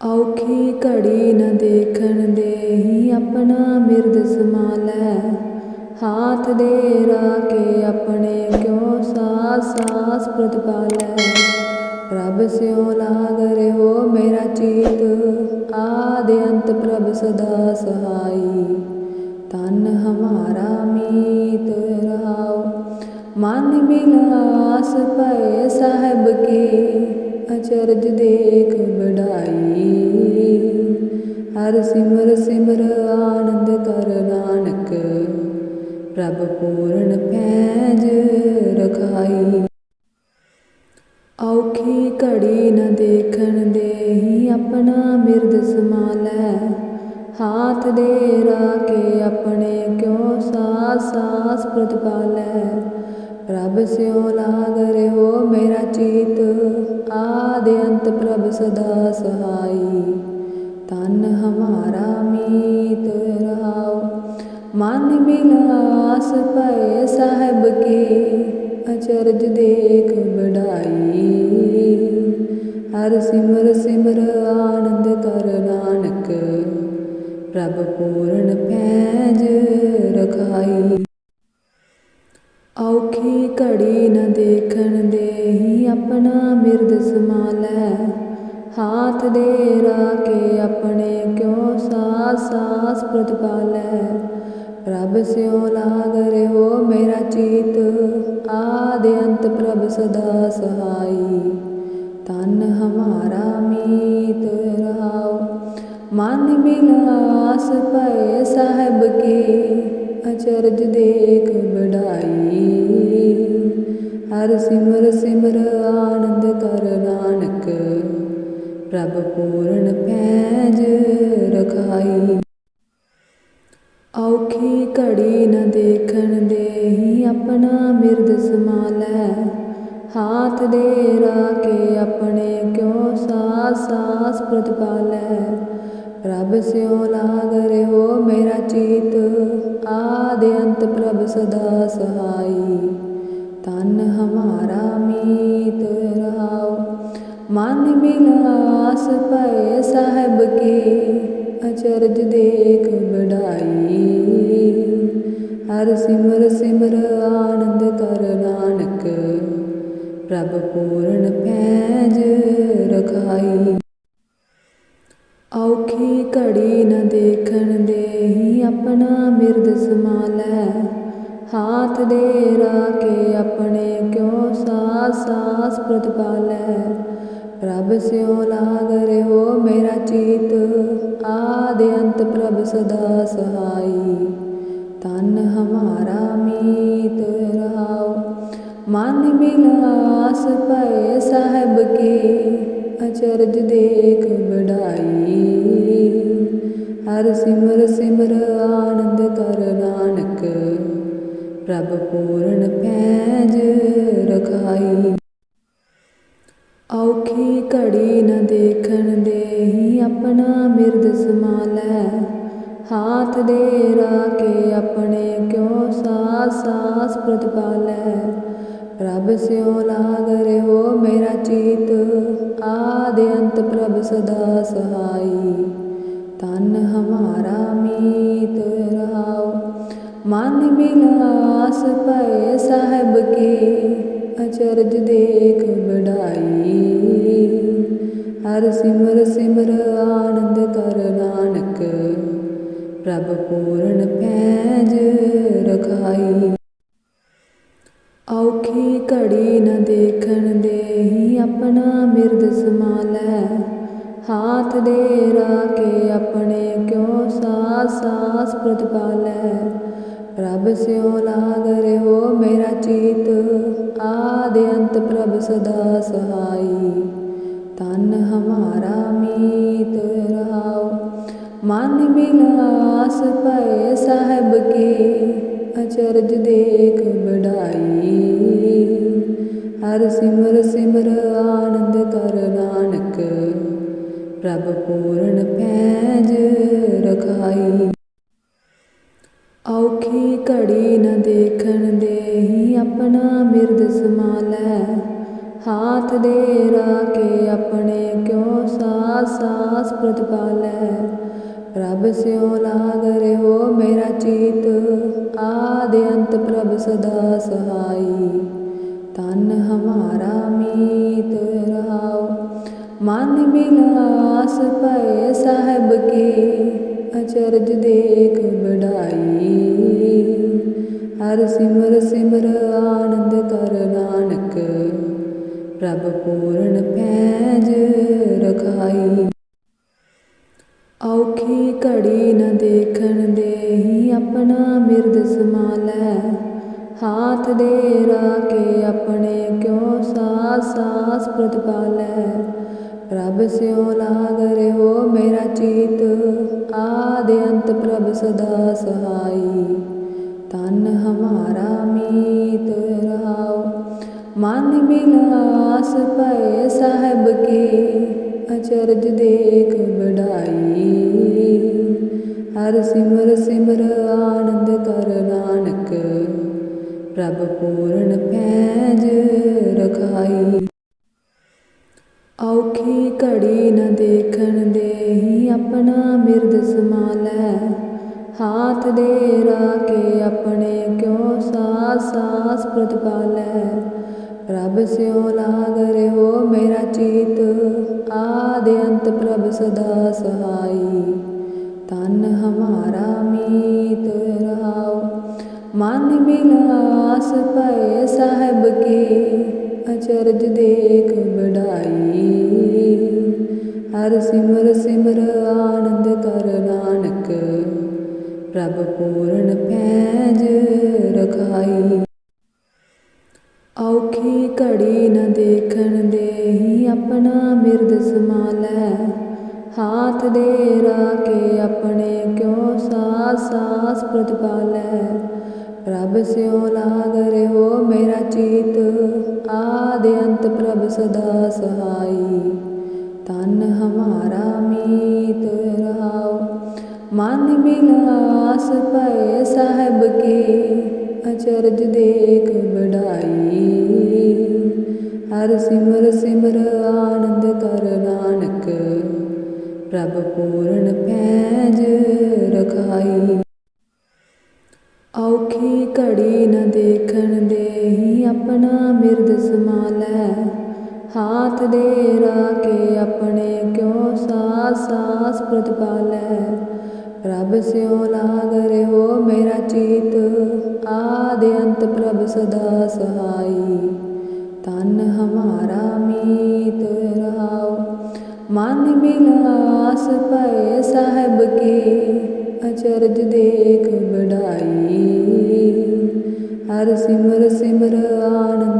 ਔਖੀ ਘੜੀ ਨਾ ਦੇਖਣ ਦੇਹੀ ਆਪਣਾ ਮਿਰਦ ਸਮਾ ਲੈ ਹਾਥ ਦੇ ਰਾਕੇ ਆਪਣੇ ਕਿਉ ਸਾਸ ਸਾਸ ਪ੍ਰਤਪਾਲੈ ਪ੍ਰਭ ਸਿਉ ਲਾਗ ਰਹਿਓ ਮੇਰਾ ਚੀਤ, ਆਦਿ ਅੰਤ ਪ੍ਰਭ ਸਦਾ ਸਹਾਈ। ਤਨ ਹਮਾਰਾ ਮੀਤ ਰਹਾਉ, ਮਨ ਮਿਲਾਸ ਪਏ ਸਾਹਿਬ ਕੀ। ਅਚਰਜ ਦੇਖ ਘੜੀ ਨ ਦੇਖਣ ਦੇਹੀ ਆਪਣਾ ਮਿਰਦ ਸਮਾ ਹਾਥ ਦੇ ਰਾਕੇ ਆਪਣੇ ਕਿਉ ਸਾਸ ਸਾਸ ਪ੍ਰਤਪਾਲੈ ਪ੍ਰਭ ਸਿਉ ਲਾਗ ਰਹਿਓ ਮੇਰਾ ਚੀਤ, ਆਦਿ ਅੰਤ ਪ੍ਰਭ ਸਦਾ ਸਹਾਈ। ਤਨ ਹਮਾਰਾ ਮੀਤ ਰਹਾਉ, ਮਨ ਮਿਲਾਸ ਪਏ ਸਾਹਿਬ ਕੀ, ਅਚਰਜ ਦੇਖ ਬੜਾਈ ਸਿਮਰ ਸਿਮਰ ਆਨੰਦ ਕਰ ਨਾਨਕ, ਪ੍ਰਭ ਪੂਰਨ ਪੈਜ ਰਖਾਈ। ਔਖੀ ਘੜੀ ਨ ਦੇਖਣ ਦੇ ਹੀ ਆਪਣਾ ਮਿਰਦ ਸਮਾ ਲੈ ਹਾਥ ਦੇ ਰਾਕੇ ਆਪਣੇ ਕਿਉ ਸਾਸ ਸਾਸ ਪ੍ਰਤਪਾਲੈ ਪ੍ਰਭ ਸਿਉ ਲਾਗ ਰਹਿਓ ਮੇਰਾ ਚੀਤ, ਆਦਿ ਅੰਤ ਪ੍ਰਭ ਸਦਾ ਸਹਾਈ। ਤਨ ਹਮਾਰਾ ਮੀਤ ਰਹਾਉ। ਮਨ ਬਿਲਾਸ ਪਏ ਸਾਹਿਬ ਕੀ, ਅਚਰਜ ਦੇਖ ਬੜਾਈ ਹਰ ਸਿਮਰ ਸਿਮਰ ਆਨੰਦ ਕਰ ਨਾਨਕ, ਪ੍ਰਭ ਪੂਰਨ ਪੈਜ ਰਖਾਈ। ਔਖੀ ਘੜੀ ਨਾ ਦੇਖਣ ਦੇਹੀ ਆਪਣਾ ਮਿਰਦ ਸਮਾ ਲੈ ਹਾਥ ਦੇ ਰਾਕੇ ਆਪਣੇ ਕਿਉ ਸਾਸ ਸਾਸ ਪ੍ਰਤਪਾਲੈ ਪ੍ਰਭ ਸਿਉ ਲਾਗ ਰਹਿਓ ਮੇਰਾ ਚੀਤ ਆਦਿ ਅੰਤ ਪ੍ਰਭ ਸਦਾ ਸਹਾਈ ਤਨ ਹਮਾਰਾ ਮੀਤ ਰਹਾਉ ਮਨ ਬਿਲਾਸ ਪਏ ਸਾਹਿਬ ਕੀ ਅਚਰਜ ਦੇਖ ਬੜਾਈ ਹਰ ਸਿਮਰ ਸਿਮਰ ਆਨੰਦ ਕਰ ਨਾਨਕ ਪ੍ਰਭ ਪੂਰਨ ਪੈਜ ਰਖਾਈ। ਔਖੀ ਘੜੀ ਨ ਦੇਖਣ ਦੇਹੀ ਆਪਣਾ ਮਿਰਦ ਸਮਾ ਲੈ ਹਾਥ ਦੇ ਰਾਕੇ ਆਪਣੇ ਕਿਉ ਸਾਸ ਸਾਸ ਪ੍ਰਤਪਾਲੈ ਪ੍ਰਭ ਸਿਉ ਲਾਗ ਰਹਿਓ ਮੇਰਾ ਚੀਤ, ਆਦਿ ਅੰਤ ਪ੍ਰਭ ਸਦਾ ਸਹਾਈ। ਤਨ ਹਮਾਰਾ ਮੀਤ ਰਹਾਓ ਮਨ ਬਿਲਾਸ ਪਏ ਸਾਹਿਬ ਕੀ ਅਚਰਜ ਦੇਖ ਬੜਾਈ ਹਰ ਸਿਮਰ ਸਿਮਰ ਆਨੰਦ ਕਰ ਨਾਨਕ, ਪ੍ਰਭ ਪੂਰਨ ਪੈਜ ਰਖਾਈ। ਔਖੀ ਘੜੀ ਨ ਦੇਖਣ ਦੇਹੀ ਆਪਣਾ ਮਿਰਦ ਸਮਾ ਲੈ ਹਾਥ ਦੇ ਰਾਕੇ ਆਪਣੇ ਕਿਉ ਸਾਸ ਸਾਸ ਪ੍ਰਤਪਾਲੈ। ਪ੍ਰਭ ਸਿਉ ਲਾਗ ਰਹਿਓ ਮੇਰਾ ਚੀਤ, ਆਦਿ ਅੰਤ ਪ੍ਰਭ ਸਦਾ ਸਹਾਈ। ਤਨ ਹਮਾਰਾ ਮੀਤ ਰਹਾਉ, ਮਨ ਬਿਲਾਸ ਪਏ ਸਾਹਿਬ ਕੀ, ਅਚਰਜ ਦੇਖ ਬੜਾਈ ਹਰ ਸਿਮਰ ਸਿਮਰ ਆਨੰਦ ਕਰ ਨਾਨਕ, ਪ੍ਰਭ ਪੂਰਨ ਪੈਜ ਰਖਾਈ। ਘੜੀ ਨਾ ਦੇਖਣ ਦੇਹੀ ਆਪਣਾ ਮਿਰਦ ਸਮਾ ਲੈ ਹਾਥ ਦੇ ਰਾਕੇ ਆਪਣੇ ਕਿਉ ਸਾਸ ਸਾਸ ਪ੍ਰਤਪਾਲੈ ਪ੍ਰਭ ਸਿਉ ਲਾਗ ਰਹਿਓ ਮੇਰਾ ਚੀਤ, ਆਦਿ ਅੰਤ ਪ੍ਰਭ ਸਦਾ ਸਹਾਈ। ਤਨ ਹਮਾਰਾ ਮੀਤ ਰਹਾਉ, ਮਨ ਬਿਲਾਸ ਪਏ ਸਾਹਿਬ ਕੇ। ਅਚਰਜ ਦੇਖ ਬੜਾਈ ਹਰ ਸਿਮਰ ਸਿਮਰ ਆਨੰਦ ਕਰ ਨਾਨਕ, ਪ੍ਰਭ ਪੂਰਨ ਪੈਜ ਰਖਾਈ। ਔਖੀ ਘੜੀ ਨ ਦੇਖਣ ਦੇਹੀ ਆਪਣਾ ਮਿਰਦ ਸਮਾ ਲੈ ਹਾਥ ਦੇ ਰਾਕੇ ਆਪਣੇ ਕਿਉ ਸਾਸ ਸਾਸ ਪ੍ਰਤਪਾਲੈ ਪ੍ਰਭ ਸਿਉ ਲਾਗ ਰਹਿਓ ਮੇਰਾ ਚੀਤ ਸਦਾ ਸਹਾਈ ਤਨ ਹਮਾਰਾ ਮੀਤ ਰਹਾਉ। ਮਨ ਮਿਲਾਸ ਭਏ ਸਾਹਿਬ ਕੀ, ਅਚਰਜ ਦੇਖ ਬੜਾਈ ਹਰ ਸਿਮਰ ਸਿਮਰ ਆਨੰਦ ਕਰ ਨਾਨਕ, ਪ੍ਰਭ ਪੂਰਨ ਪੈਜ ਰਖਾਈ। ਔਖੀ ਘੜੀ ਨ ਦੇਖਣ ਦੇਹੀ ਆਪਣਾ ਮਿਰਦ ਸਮਾਲੈ ਹਾਥ ਦੇ ਰਾਕੇ ਆਪਣੇ ਕਿਉ ਸਾਸ ਸਾਸ ਪ੍ਰਤਪਾਲੈ ਪ੍ਰਭ ਸਿਉ ਲਾਗ ਰਹਿਓ ਮੇਰਾ ਚੀਤ ਆਦ ਅੰਤ ਪ੍ਰਭ ਸਦਾ ਸਹਾਈ ਤਨ ਹਮਾਰਾ ਮੀਤ ਰਹਾਉ ਮਨ ਮਿਲਾਸ ਭਏ ਸਾਹਿਬ ਕੀ ਅਚਰਜ ਦੇਖ ਬੜਾਈ ਹਰ ਸਿਮਰ ਸਿਮਰ ਆਨੰਦ ਕਰ ਨਾਨਕ ਪ੍ਰਭ ਪੂਰਨ ਪੈਜ ਰਖਾਈ। ਔਖੀ ਘੜੀ ਨ ਦੇਖਣ ਦੇਹੀ ਆਪਣਾ ਮਿਰਦ ਸਮਾਲੈ ਹਾਥ ਦੇ ਰਾਕੇ ਆਪਣੇ ਕਿਉ ਸਾਸ ਸਾਸ ਪ੍ਰਤਪਾਲੈ ਪ੍ਰਭ ਸਿਉ ਲਾਗ ਰਹਿਓ ਮੇਰਾ ਚੀਤ, ਆਦ ਅੰਤ ਪ੍ਰਭ ਸਦਾ ਸਹਾਈ। ਤਨ ਹਮਾਰਾ ਮੀਤ ਰਹਾਓ ਮਨ ਮਿਲਾਸ ਭਏ ਸਾਹਿਬ ਕੇ, ਅਚਰਜ ਦੇਖ ਬੜਾਈ ਹਰ ਸਿਮਰ ਸਿਮਰ ਆਨੰਦ ਕਰ ਨਾਨਕ, ਪ੍ਰਭ ਪੂਰਨ ਪੈਜ ਰਖਾਈ। ਔਖੀ ਘੜੀ ਨ ਦੇਖਣ ਦੇਹੀ ਆਪਣਾ ਮਿਰਦ ਸਮਾਲੈ ਹਾਥ ਦੇ ਰਾਕੇ ਆਪਣੇ ਕਿਉ ਸਾਸ ਸਾਸ ਪ੍ਰਤਪਾਲੈ। ਪ੍ਰਭ ਸਿਉ ਲਾਗ ਰਹਿਓ ਮੇਰਾ ਚੀਤ, ਆਦ ਅੰਤ ਪ੍ਰਭ ਸਦਾ ਸਹਾਈ। ਤਨ ਹਮਾਰਾ ਮੀਤ ਰਹਾਉ, ਮਨ ਮਿਲਾਸ ਭਏ ਸਾਹਿਬ ਕੀ, ਅਚਰਜ ਦੇਖ ਬੜਾਈ ਹਰ ਸਿਮਰ ਸਿਮਰ ਆਨੰਦ ਕਰ ਨਾਨਕ, ਪ੍ਰਭ ਪੂਰਨ ਪੈਜ ਰਖਾਈ। ਘੜੀ ਨ ਦੇਖਣ ਦੇਹੀ ਆਪਣਾ ਮਿਰਦ ਸਮਾਲੈ। ਹਾਥ ਦੇ ਰਾਕੇ ਆਪਣੇ ਕਿਉ ਸਾਸ ਸਾਸ ਪ੍ਰਤਪਾਲੈ ਪ੍ਰਭ ਸਿਉ ਲਾਗ ਰਹਿਓ ਮੇਰਾ ਚੀਤ, ਆਦ ਅੰਤ ਪ੍ਰਭ ਸਦਾ ਸਹਾਈ। ਤਨ ਹਮਾਰਾ ਮੀਤ ਰਹਾਉ, ਮਨ ਮਿਲਾਸ ਭਏ ਸਾਹਿਬ ਕੀ, ਅਚਰਜ ਦੇਖ ਬੜਾਈ ਹਰ ਸਿਮਰ ਸਿਮਰ ਆਨੰਦ